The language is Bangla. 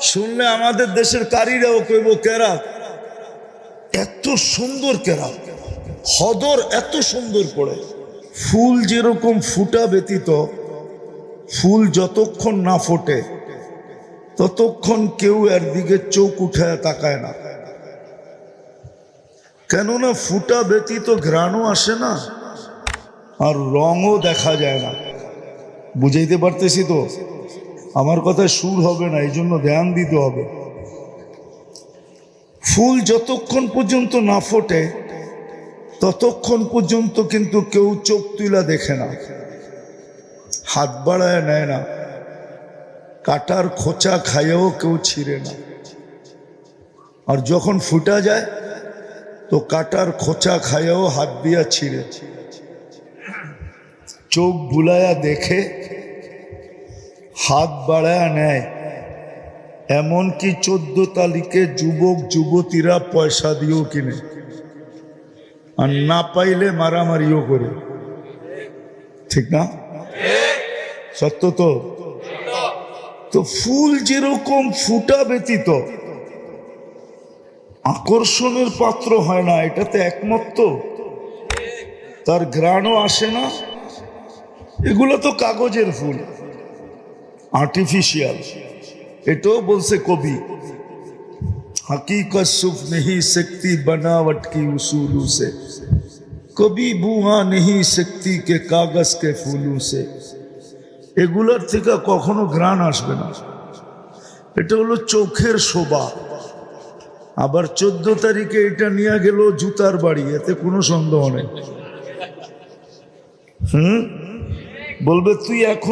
শুনলে আমাদের দেশের কারীরাও কইব কেরা এত সুন্দর কেরা হদর এত সুন্দর পড়ে। ফুল যেরকম ফুটা ব্যতীত, ফুল যতক্ষণ না ফোটে, ততক্ষণ কেউ এর দিকে চোখ উঠায় তাকায় না। কেননা ফুটা ব্যতীত ঘ্রাণও আসে না, আর রঙও দেখা যায় না। বুঝাইতে পারতেছি তো? আমার কথায় সুর হবে না, এই জন্য ধ্যান দিতে হবে। ফুল যতক্ষণ পর্যন্ত না ফোটে, ততক্ষণ পর্যন্ত কিন্তু কেউ চোখ তুলা দেখে না। হাত বাড়ায় নেয় না। কাটার খোঁচা খাইয়েও কেউ ছিঁড়ে না। আর যখন ফুটা যায়, তো কাটার খোঁচা খাইয়েও হাত দিয়া ছিঁড়ে। চোখ বুলায়া দেখে হাত বাড়ায় নেয়। এমনকি চোদ্দ তারিখে যুবক, যুবতীরা পয়সা দিয়েও কিনে। আর না পাইলে মারামারিও করে। ঠিক না? সত্য তো? তো ফুল যেরকম ফুটা ব্যতীত, আকর্ষণের পাত্র হয় না এটাতে একমত। তার ঘ্রাণও আসে না। এগুলো তো কাগজের ফুল। আর্টিফিশিয়াল এটাও বলছে কবি हकीकत सुख नहीं सकती बनावट की उसूलों से कभी बुआ नहीं सकती के कागज के फूलों से এগুলোর থেকে কখনো ঘ্রাণ আসবে না এটা হলো চোখের শোভা আবার চোদ্দ তারিখে এটা নিয়ে গেল জুতার বাড়ি এতে কোনো সন্দেহ নেই হুম বলবে তুই এখন